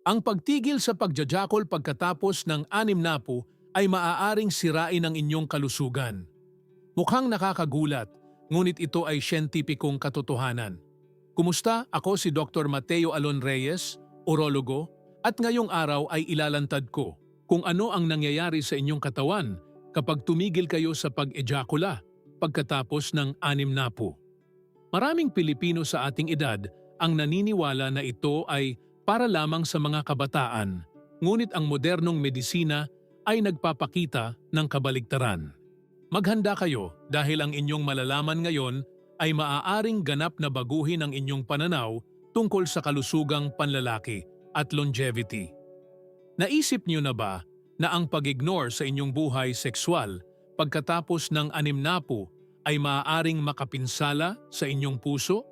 Ang pagtigil sa pagjajakol pagkatapos ng anim na po ay maaaring sirain ang inyong kalusugan. Mukhang nakakagulat, ngunit ito ay siyentipikong katotohanan. Kumusta? Ako si Dr. Mateo Alon Reyes, urologo, at ngayong araw ay ilalantad ko kung ano ang nangyayari sa inyong katawan kapag tumigil kayo sa pag-ejakula pagkatapos ng anim na po. Maraming Pilipino sa ating edad ang naniniwala na ito ay para lamang sa mga kabataan, ngunit ang modernong medisina ay nagpapakita ng kabaligtaran. Maghanda kayo dahil ang inyong malalaman ngayon ay maaaring ganap na baguhin ang inyong pananaw tungkol sa kalusugang panlalaki at longevity. Naisip niyo na ba na ang pag-ignore sa inyong buhay sexual pagkatapos ng anim na po ay maaaring makapinsala sa inyong puso?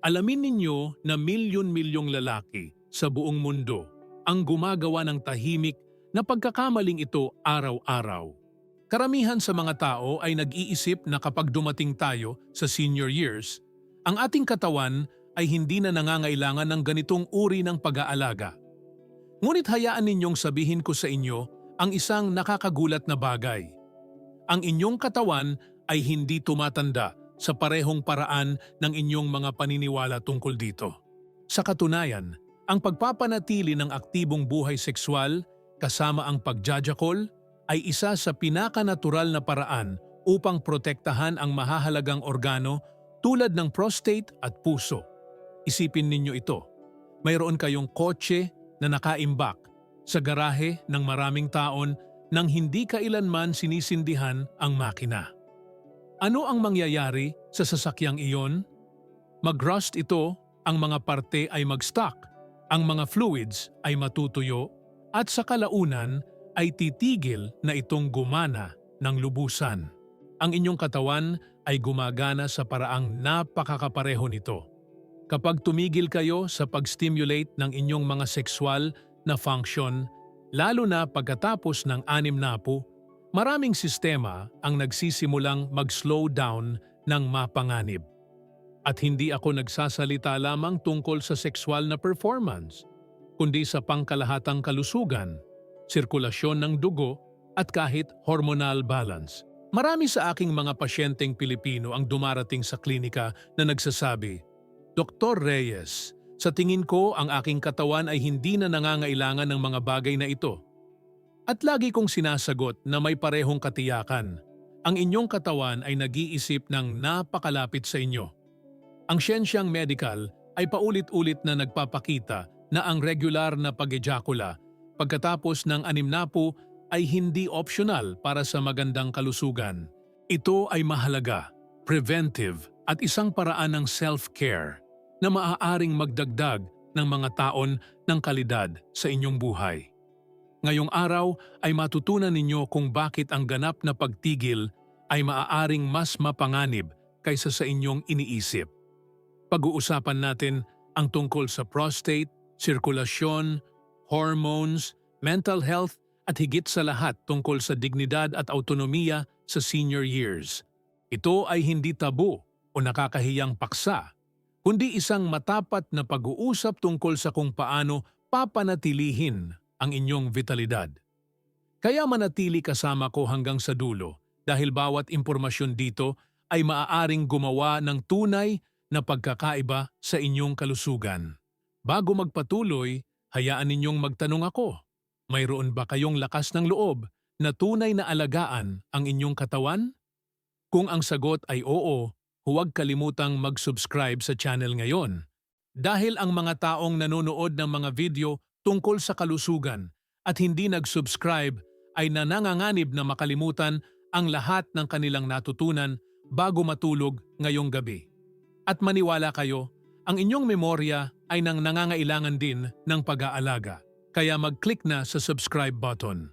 Alamin ninyo na milyon-milyong lalaki sa buong mundo ang gumagawa ng tahimik na pagkakamaling ito araw-araw. Karamihan sa mga tao ay nag-iisip na kapag dumating tayo sa senior years, ang ating katawan ay hindi na nangangailangan ng ganitong uri ng pag-aalaga. Ngunit hayaan ninyong sabihin ko sa inyo ang isang nakakagulat na bagay. Ang inyong katawan ay hindi tumatanda sa parehong paraan ng inyong mga paniniwala tungkol dito. Sa katunayan, ang pagpapanatili ng aktibong buhay sexual kasama ang pagjajakol ay isa sa pinakanatural na paraan upang protektahan ang mahahalagang organo tulad ng prostate at puso. Isipin ninyo ito. Mayroon kayong kotse na nakaimbak sa garahe ng maraming taon nang hindi kailanman sinisindihan ang makina. Ano ang mangyayari sa sasakyang iyon? Mag-rust ito, ang mga parte ay mag-stock, ang mga fluids ay matutuyo, at sa kalaunan ay titigil na itong gumana ng lubusan. Ang inyong katawan ay gumagana sa paraang napakakapareho nito. Kapag tumigil kayo sa pag-stimulate ng inyong mga sexual na function, lalo na pagkatapos ng anim na po, maraming sistema ang nagsisimulang mag-slow down ng mapanganib. At hindi ako nagsasalita lamang tungkol sa sexual na performance, kundi sa pangkalahatang kalusugan, sirkulasyon ng dugo at kahit hormonal balance. Marami sa aking mga pasyenteng Pilipino ang dumarating sa klinika na nagsasabi, Dr. Reyes, sa tingin ko ang aking katawan ay hindi na nangangailangan ng mga bagay na ito. At lagi kong sinasagot na may parehong katiyakan. Ang inyong katawan ay nag-iisip ng napakalapit sa inyo. Ang siyensyang medical ay paulit-ulit na nagpapakita na ang regular na pag-ejakula pagkatapos ng anim na po ay hindi optional para sa magandang kalusugan. Ito ay mahalaga, preventive at isang paraan ng self-care na maaaring magdagdag ng mga taon ng kalidad sa inyong buhay. Ngayong araw ay matutunan ninyo kung bakit ang ganap na pagtigil ay maaaring mas mapanganib kaysa sa inyong iniisip. Pag-uusapan natin ang tungkol sa prostate, sirkulasyon, hormones, mental health at higit sa lahat tungkol sa dignidad at autonomiya sa senior years. Ito ay hindi tabu o nakakahiyang paksa, kundi isang matapat na pag-uusap tungkol sa kung paano papanatilihin ang inyong vitalidad. Kaya manatili kasama ko hanggang sa dulo dahil bawat impormasyon dito ay maaaring gumawa ng tunay na pagkakaiba sa inyong kalusugan. Bago magpatuloy, hayaan ninyong magtanong ako. Mayroon ba kayong lakas ng loob na tunay na alagaan ang inyong katawan? Kung ang sagot ay oo, huwag kalimutang mag-subscribe sa channel ngayon. Dahil ang mga taong nanonood ng mga video tungkol sa kalusugan at hindi nag-subscribe ay nananganganib na makalimutan ang lahat ng kanilang natutunan bago matulog ngayong gabi. At maniwala kayo, ang inyong memorya ay nang nangangailangan din ng pag-aalaga. Kaya mag-click na sa subscribe button.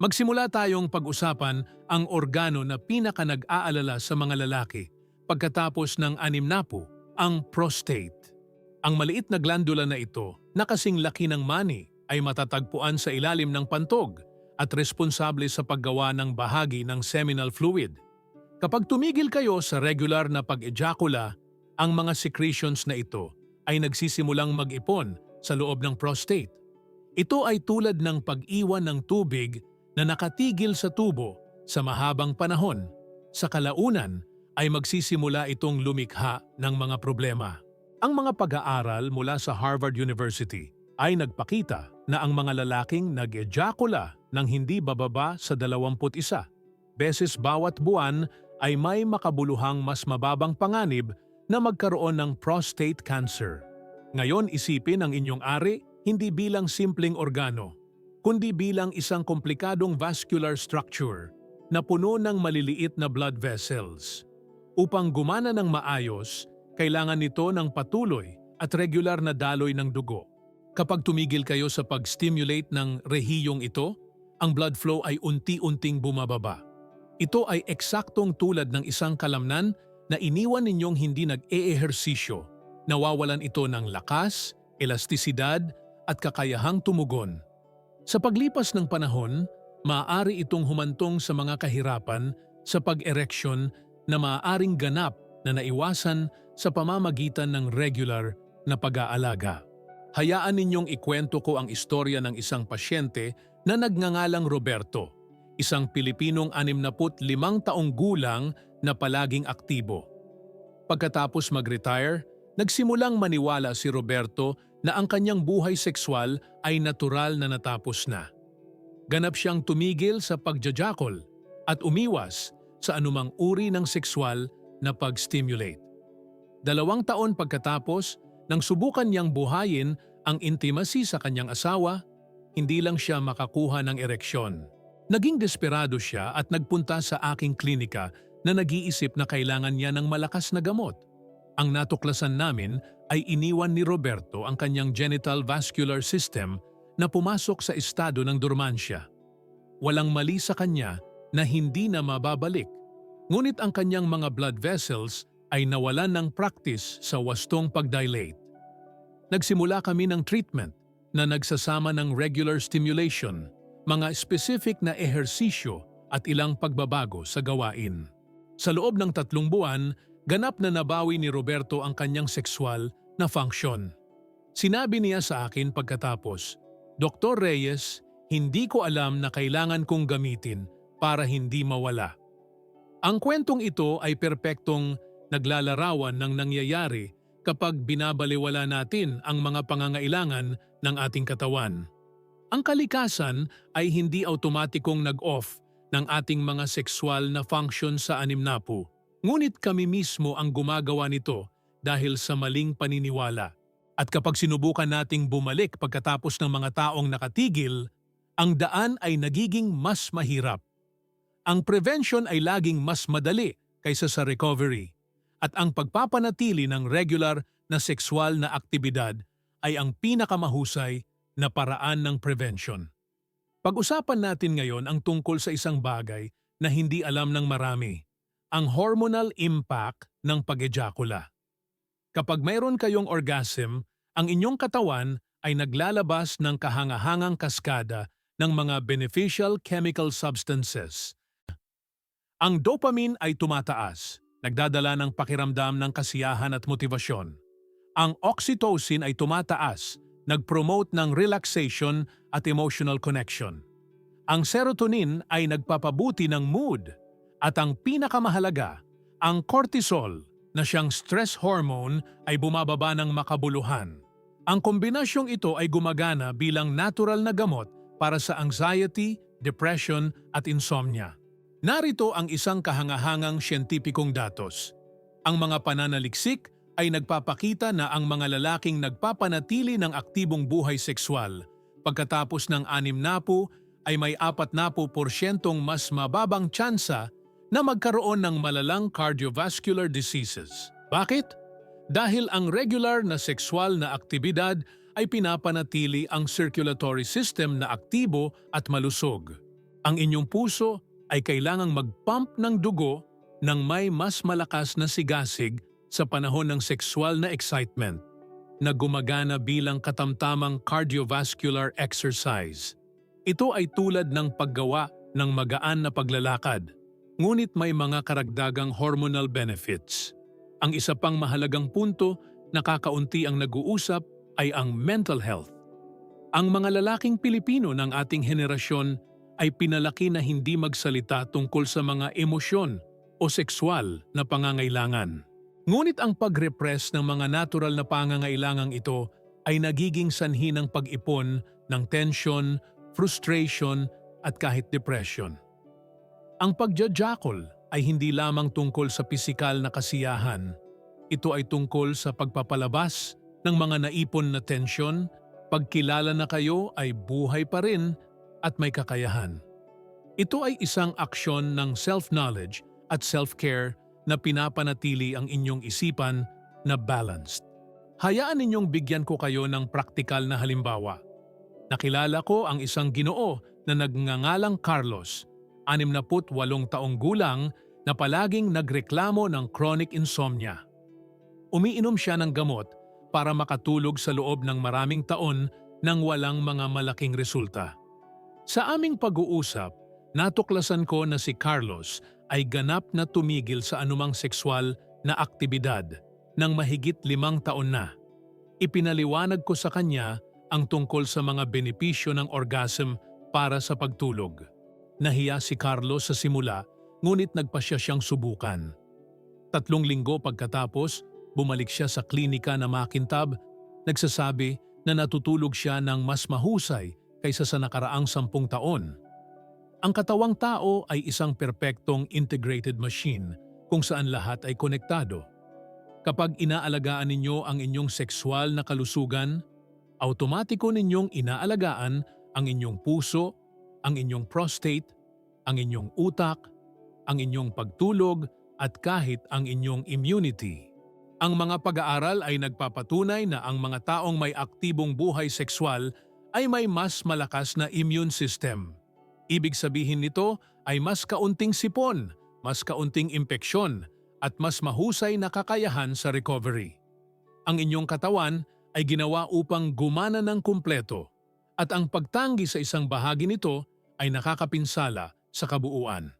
Magsimula tayong pag-usapan ang organo na pinaka nag-aalala sa mga lalaki pagkatapos ng anim na po, ang prostate. Ang maliit na glandula na ito, na kasing laki ng mani, ay matatagpuan sa ilalim ng pantog at responsable sa paggawa ng bahagi ng seminal fluid. Kapag tumigil kayo sa regular na pag-ejakula, ang mga secretions na ito ay nagsisimulang mag-ipon sa loob ng prostate. Ito ay tulad ng pag-iwan ng tubig na nakatigil sa tubo sa mahabang panahon. Sa kalaunan ay magsisimula itong lumikha ng mga problema. Ang mga pag-aaral mula sa Harvard University ay nagpakita na ang mga lalaking nag-ejakula ng hindi bababa sa 21 beses bawat buwan ay may makabuluhang mas mababang panganib na magkaroon ng prostate cancer. Ngayon isipin ang inyong ari hindi bilang simpleng organo, kundi bilang isang komplikadong vascular structure na puno ng maliliit na blood vessels. Upang gumana ng maayos, kailangan nito ng patuloy at regular na daloy ng dugo. Kapag tumigil kayo sa pag-stimulate ng rehiyong ito, ang blood flow ay unti-unting bumababa. Ito ay eksaktong tulad ng isang kalamnan na iniwan ninyong hindi nag-eehersisyo. Nawawalan ito ng lakas, elastisidad at kakayahang tumugon. Sa paglipas ng panahon, maaari itong humantong sa mga kahirapan sa pag-ereksyon na maaaring ganap na naiwasan sa pamamagitan ng regular na pag-aalaga. Hayaan ninyong ikwento ko ang istorya ng isang pasyente na nagngangalang Roberto isang Pilipinong 65 taong gulang na palaging aktibo. Pagkatapos mag-retire, nagsimulang maniwala si Roberto na ang kanyang buhay sexual ay natural na natapos na. Ganap siyang tumigil sa pagjajakol at umiwas sa anumang uri ng sexual na pag-stimulate. Dalawang taon pagkatapos, nang subukan niyang buhayin ang intimacy sa kanyang asawa, hindi lang siya makakuha ng ereksyon. Naging desperado siya at nagpunta sa aking klinika na nag-iisip na kailangan niya ng malakas na gamot. Ang natuklasan namin ay iniwan ni Roberto ang kanyang genital vascular system na pumasok sa estado ng dormansya. Walang mali sa kanya na hindi na mababalik. Ngunit ang kanyang mga blood vessels ay nawalan ng practice sa wastong pagdilate. Nagsimula kami ng treatment na nagsasama ng regular stimulation mga specific na ehersisyo at ilang pagbabago sa gawain. Sa loob ng tatlong buwan, ganap na nabawi ni Roberto ang kanyang sexual na function. Sinabi niya sa akin pagkatapos, Dr. Reyes, hindi ko alam na kailangan kong gamitin para hindi mawala. Ang kwentong ito ay perpektong naglalarawan ng nangyayari kapag binabaliwala natin ang mga pangangailangan ng ating katawan. Ang kalikasan ay hindi automatikong nag-off ng ating mga sexual na function sa animnapu. Ngunit kami mismo ang gumagawa nito dahil sa maling paniniwala. At kapag sinubukan nating bumalik pagkatapos ng mga taong nakatigil, ang daan ay nagiging mas mahirap. Ang prevention ay laging mas madali kaysa sa recovery. At ang pagpapanatili ng regular na sexual na aktibidad ay ang pinakamahusay na paraan ng prevention. Pag-usapan natin ngayon ang tungkol sa isang bagay na hindi alam ng marami, ang hormonal impact ng pag-ejakula. Kapag mayroon kayong orgasm, ang inyong katawan ay naglalabas ng kahangahangang kaskada ng mga beneficial chemical substances. Ang dopamine ay tumataas, nagdadala ng pakiramdam ng kasiyahan at motibasyon. Ang oxytocin ay tumataas, nag-promote ng relaxation at emotional connection. Ang serotonin ay nagpapabuti ng mood at ang pinakamahalaga, ang cortisol na siyang stress hormone ay bumababa ng makabuluhan. Ang kombinasyong ito ay gumagana bilang natural na gamot para sa anxiety, depression at insomnia. Narito ang isang kahangahangang siyentipikong datos. Ang mga pananaliksik ay nagpapakita na ang mga lalaking nagpapanatili ng aktibong buhay sexual pagkatapos ng anim na po ay may apat na po porsyentong mas mababang tsansa na magkaroon ng malalang cardiovascular diseases. Bakit? Dahil ang regular na sexual na aktibidad ay pinapanatili ang circulatory system na aktibo at malusog. Ang inyong puso ay kailangang mag-pump ng dugo ng may mas malakas na sigasig sa panahon ng sexual na excitement na gumagana bilang katamtamang cardiovascular exercise. Ito ay tulad ng paggawa ng magaan na paglalakad, ngunit may mga karagdagang hormonal benefits. Ang isa pang mahalagang punto na kakaunti ang nag-uusap ay ang mental health. Ang mga lalaking Pilipino ng ating henerasyon ay pinalaki na hindi magsalita tungkol sa mga emosyon o sexual na pangangailangan. Ngunit ang pag-repress ng mga natural na pangangailangang ito ay nagiging sanhi ng pag-ipon ng tension, frustration at kahit depression. Ang pagjajakol ay hindi lamang tungkol sa pisikal na kasiyahan. Ito ay tungkol sa pagpapalabas ng mga naipon na tensyon, pagkilala na kayo ay buhay pa rin at may kakayahan. Ito ay isang aksyon ng self-knowledge at self-care na pinapanatili ang inyong isipan na balanced. Hayaan ninyong bigyan ko kayo ng praktikal na halimbawa. Nakilala ko ang isang ginoo na nagngangalang Carlos, 68 taong gulang na palaging nagreklamo ng chronic insomnia. Umiinom siya ng gamot para makatulog sa loob ng maraming taon nang walang mga malaking resulta. Sa aming pag-uusap, natuklasan ko na si Carlos ay ganap na tumigil sa anumang sexual na aktibidad ng mahigit limang taon na. Ipinaliwanag ko sa kanya ang tungkol sa mga benepisyo ng orgasm para sa pagtulog. Nahiya si Carlos sa simula, ngunit nagpasya siyang subukan. Tatlong linggo pagkatapos, bumalik siya sa klinika na makintab, nagsasabi na natutulog siya ng mas mahusay kaysa sa nakaraang sampung taon. Ang katawang tao ay isang perpektong integrated machine kung saan lahat ay konektado. Kapag inaalagaan ninyo ang inyong sexual na kalusugan, automatiko ninyong inaalagaan ang inyong puso, ang inyong prostate, ang inyong utak, ang inyong pagtulog at kahit ang inyong immunity. Ang mga pag-aaral ay nagpapatunay na ang mga taong may aktibong buhay sexual ay may mas malakas na immune system. Ibig sabihin nito ay mas kaunting sipon, mas kaunting impeksyon, at mas mahusay na kakayahan sa recovery. Ang inyong katawan ay ginawa upang gumana ng kumpleto at ang pagtanggi sa isang bahagi nito ay nakakapinsala sa kabuuan.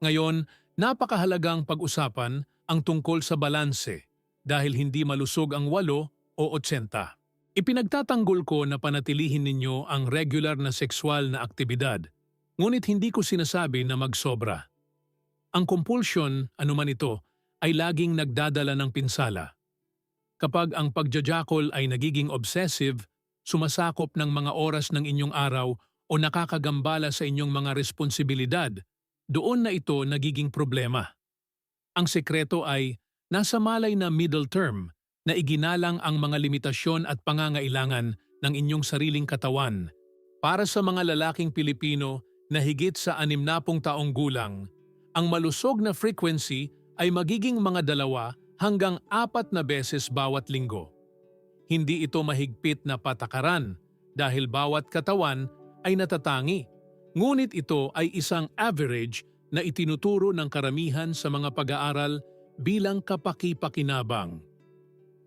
Ngayon, napakahalagang pag-usapan ang tungkol sa balanse dahil hindi malusog ang 8 o 80. Ipinagtatanggol ko na panatilihin ninyo ang regular na sexual na aktibidad, ngunit hindi ko sinasabi na magsobra. Ang compulsion, anuman ito, ay laging nagdadala ng pinsala. Kapag ang pagjajakol ay nagiging obsessive, sumasakop ng mga oras ng inyong araw o nakakagambala sa inyong mga responsibilidad, doon na ito nagiging problema. Ang sekreto ay nasa malay na middle term na iginalang ang mga limitasyon at pangangailangan ng inyong sariling katawan. Para sa mga lalaking Pilipino na higit sa 60 taong gulang, ang malusog na frequency ay magiging mga dalawa hanggang apat na beses bawat linggo. Hindi ito mahigpit na patakaran dahil bawat katawan ay natatangi. Ngunit ito ay isang average na itinuturo ng karamihan sa mga pag-aaral bilang kapaki-pakinabang.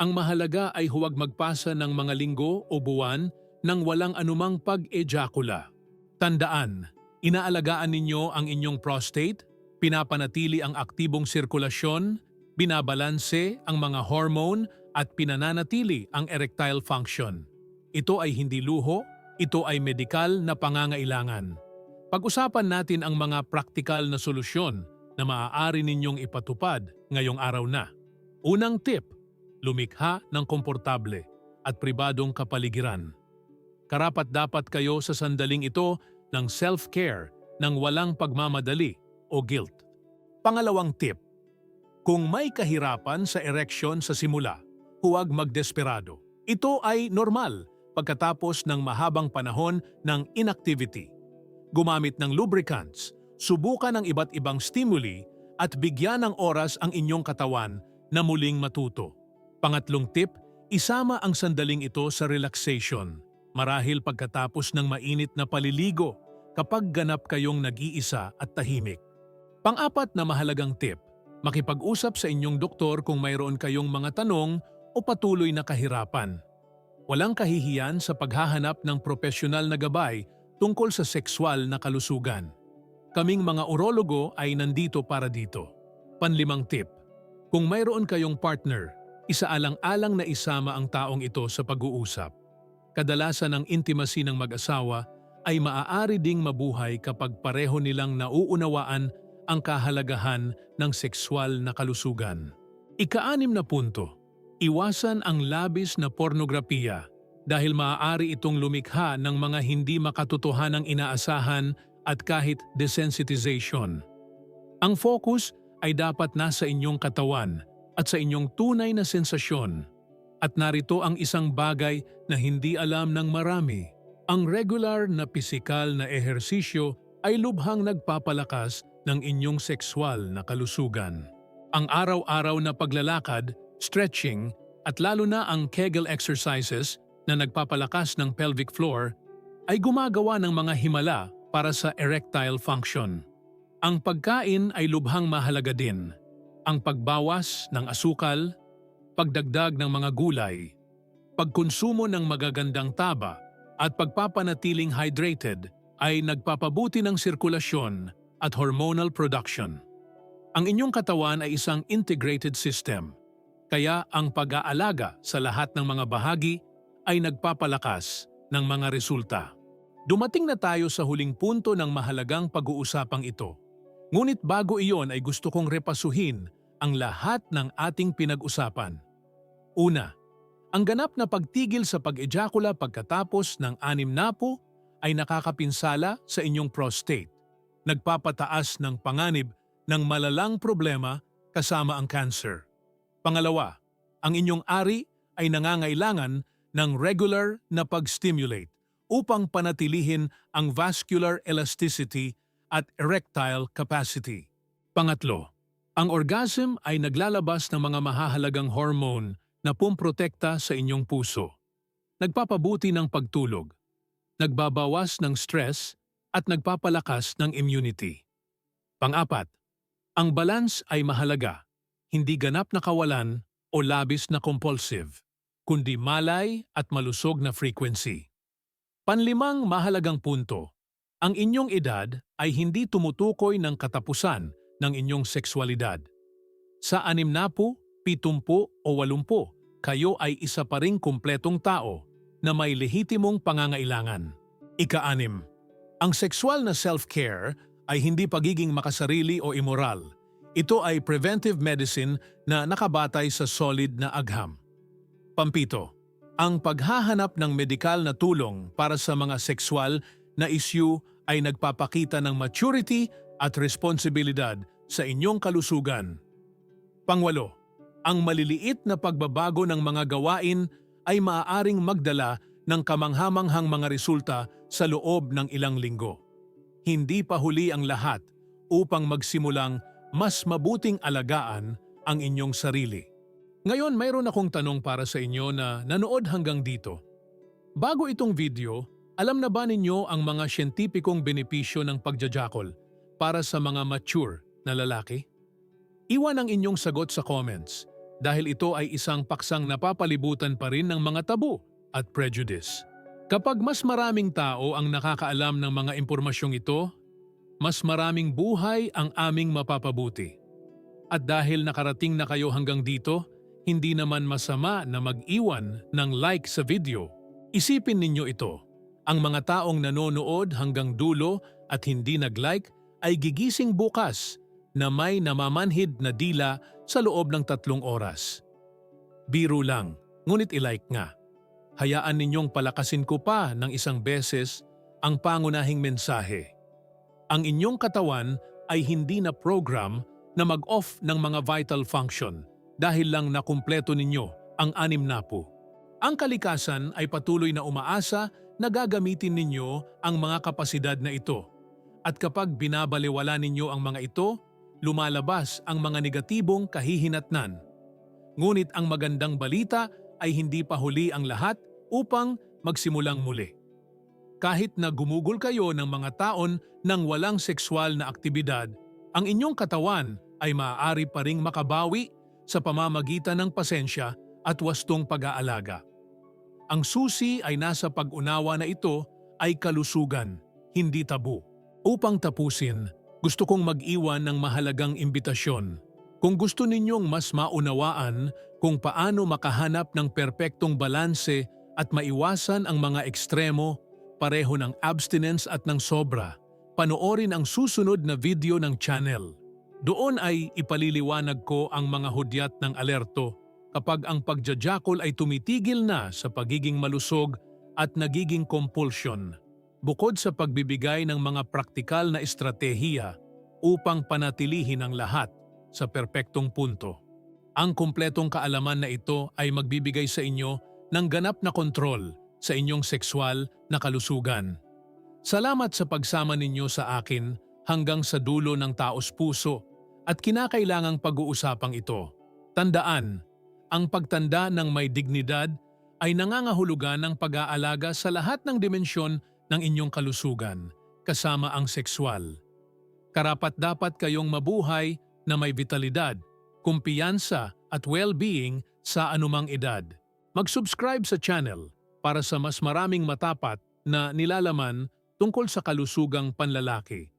Ang mahalaga ay huwag magpasa ng mga linggo o buwan nang walang anumang pag-ejakula. Tandaan, inaalagaan ninyo ang inyong prostate, pinapanatili ang aktibong sirkulasyon, binabalanse ang mga hormone at pinananatili ang erectile function. Ito ay hindi luho, ito ay medikal na pangangailangan. Pag-usapan natin ang mga praktikal na solusyon na maaari ninyong ipatupad ngayong araw na. Unang tip, lumikha ng komportable at pribadong kapaligiran. Karapat dapat kayo sa sandaling ito ng self-care ng walang pagmamadali o guilt. Pangalawang tip, kung may kahirapan sa ereksyon sa simula, huwag magdesperado. Ito ay normal pagkatapos ng mahabang panahon ng inactivity. Gumamit ng lubricants, subukan ng iba't ibang stimuli at bigyan ng oras ang inyong katawan na muling matuto. Pangatlong tip, isama ang sandaling ito sa relaxation. Marahil pagkatapos ng mainit na paliligo kapag ganap kayong nag-iisa at tahimik. Pang-apat na mahalagang tip, makipag-usap sa inyong doktor kung mayroon kayong mga tanong o patuloy na kahirapan. Walang kahihiyan sa paghahanap ng profesional na gabay tungkol sa sexual na kalusugan. Kaming mga urologo ay nandito para dito. Panlimang tip, kung mayroon kayong partner, isaalang-alang na isama ang taong ito sa pag-uusap. kadalasan ang intimacy ng mag-asawa ay maaari ding mabuhay kapag pareho nilang nauunawaan ang kahalagahan ng sexual na kalusugan. Ikaanim na punto, iwasan ang labis na pornografiya dahil maaari itong lumikha ng mga hindi makatotohanang inaasahan at kahit desensitization. Ang focus ay dapat nasa inyong katawan at sa inyong tunay na sensasyon. At narito ang isang bagay na hindi alam ng marami. Ang regular na pisikal na ehersisyo ay lubhang nagpapalakas ng inyong sexual na kalusugan. Ang araw-araw na paglalakad, stretching, at lalo na ang Kegel exercises na nagpapalakas ng pelvic floor ay gumagawa ng mga himala para sa erectile function. Ang pagkain ay lubhang mahalaga din. Ang pagbawas ng asukal, pagdagdag ng mga gulay, pagkonsumo ng magagandang taba at pagpapanatiling hydrated ay nagpapabuti ng sirkulasyon at hormonal production. Ang inyong katawan ay isang integrated system, kaya ang pag-aalaga sa lahat ng mga bahagi ay nagpapalakas ng mga resulta. Dumating na tayo sa huling punto ng mahalagang pag-uusapang ito. Ngunit bago iyon ay gusto kong repasuhin ang lahat ng ating pinag-usapan. Una, ang ganap na pagtigil sa pag-ejakula pagkatapos ng anim na po ay nakakapinsala sa inyong prostate. Nagpapataas ng panganib ng malalang problema kasama ang cancer. Pangalawa, ang inyong ari ay nangangailangan ng regular na pag-stimulate upang panatilihin ang vascular elasticity at erectile capacity. Pangatlo, ang orgasm ay naglalabas ng mga mahahalagang hormone na pumprotekta sa inyong puso. Nagpapabuti ng pagtulog, nagbabawas ng stress at nagpapalakas ng immunity. Pang-apat, ang balance ay mahalaga, hindi ganap na kawalan o labis na compulsive, kundi malay at malusog na frequency. Panlimang mahalagang punto, ang inyong edad ay hindi tumutukoy ng katapusan ng inyong sexualidad. Sa anim na po, pitumpu o walumpu, kayo ay isa pa ring kumpletong tao na may lehitimong pangangailangan. Ika-anim, ang sexual na self-care ay hindi pagiging makasarili o immoral. Ito ay preventive medicine na nakabatay sa solid na agham. Pampito, ang paghahanap ng medikal na tulong para sa mga sexual na issue ay nagpapakita ng maturity at responsibilidad sa inyong kalusugan. Pangwalo, ang maliliit na pagbabago ng mga gawain ay maaaring magdala ng kamanghamanghang mga resulta sa loob ng ilang linggo. Hindi pa huli ang lahat upang magsimulang mas mabuting alagaan ang inyong sarili. Ngayon mayroon akong tanong para sa inyo na nanood hanggang dito. Bago itong video, alam na ba ninyo ang mga siyentipikong benepisyo ng pagjajakol para sa mga mature na lalaki? Iwan ang inyong sagot sa comments dahil ito ay isang paksang napapalibutan pa rin ng mga tabu at prejudice. Kapag mas maraming tao ang nakakaalam ng mga impormasyong ito, mas maraming buhay ang aming mapapabuti. At dahil nakarating na kayo hanggang dito, hindi naman masama na mag-iwan ng like sa video. Isipin ninyo ito, ang mga taong nanonood hanggang dulo at hindi nag-like ay gigising bukas na may namamanhid na dila sa loob ng tatlong oras. Biro lang, ngunit ilike nga hayaan ninyong palakasin ko pa ng isang beses ang pangunahing mensahe. Ang inyong katawan ay hindi na program na mag-off ng mga vital function dahil lang nakumpleto ninyo ang anim na po. Ang kalikasan ay patuloy na umaasa na gagamitin ninyo ang mga kapasidad na ito. At kapag binabaliwala ninyo ang mga ito, lumalabas ang mga negatibong kahihinatnan. Ngunit ang magandang balita ay hindi pa huli ang lahat upang magsimulang muli. Kahit na gumugol kayo ng mga taon ng walang sexual na aktibidad, ang inyong katawan ay maaari pa ring makabawi sa pamamagitan ng pasensya at wastong pag-aalaga. Ang susi ay nasa pag-unawa na ito ay kalusugan, hindi tabu. Upang tapusin, gusto kong mag-iwan ng mahalagang imbitasyon. Kung gusto ninyong mas maunawaan kung paano makahanap ng perpektong balanse at maiwasan ang mga ekstremo, pareho ng abstinence at ng sobra, panoorin ang susunod na video ng channel. Doon ay ipaliliwanag ko ang mga hudyat ng alerto kapag ang pagjajakol ay tumitigil na sa pagiging malusog at nagiging compulsion. Bukod sa pagbibigay ng mga praktikal na estratehiya upang panatilihin ang lahat sa perpektong punto. Ang kumpletong kaalaman na ito ay magbibigay sa inyo ng ganap na kontrol sa inyong sexual na kalusugan. Salamat sa pagsama ninyo sa akin hanggang sa dulo ng taos puso at kinakailangang pag-uusapang ito. Tandaan, ang pagtanda ng may dignidad ay nangangahulugan ng pag-aalaga sa lahat ng dimensyon ng inyong kalusugan, kasama ang sexual. Karapat dapat kayong mabuhay na may vitalidad, kumpiyansa at well-being sa anumang edad. Mag-subscribe sa channel para sa mas maraming matapat na nilalaman tungkol sa kalusugang panlalaki.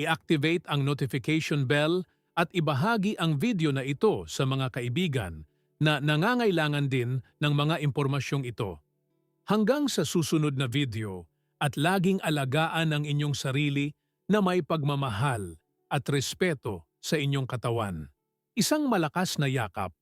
I-activate ang notification bell at ibahagi ang video na ito sa mga kaibigan na nangangailangan din ng mga impormasyong ito. Hanggang sa susunod na video at laging alagaan ang inyong sarili na may pagmamahal at respeto sa inyong katawan. Isang malakas na yakap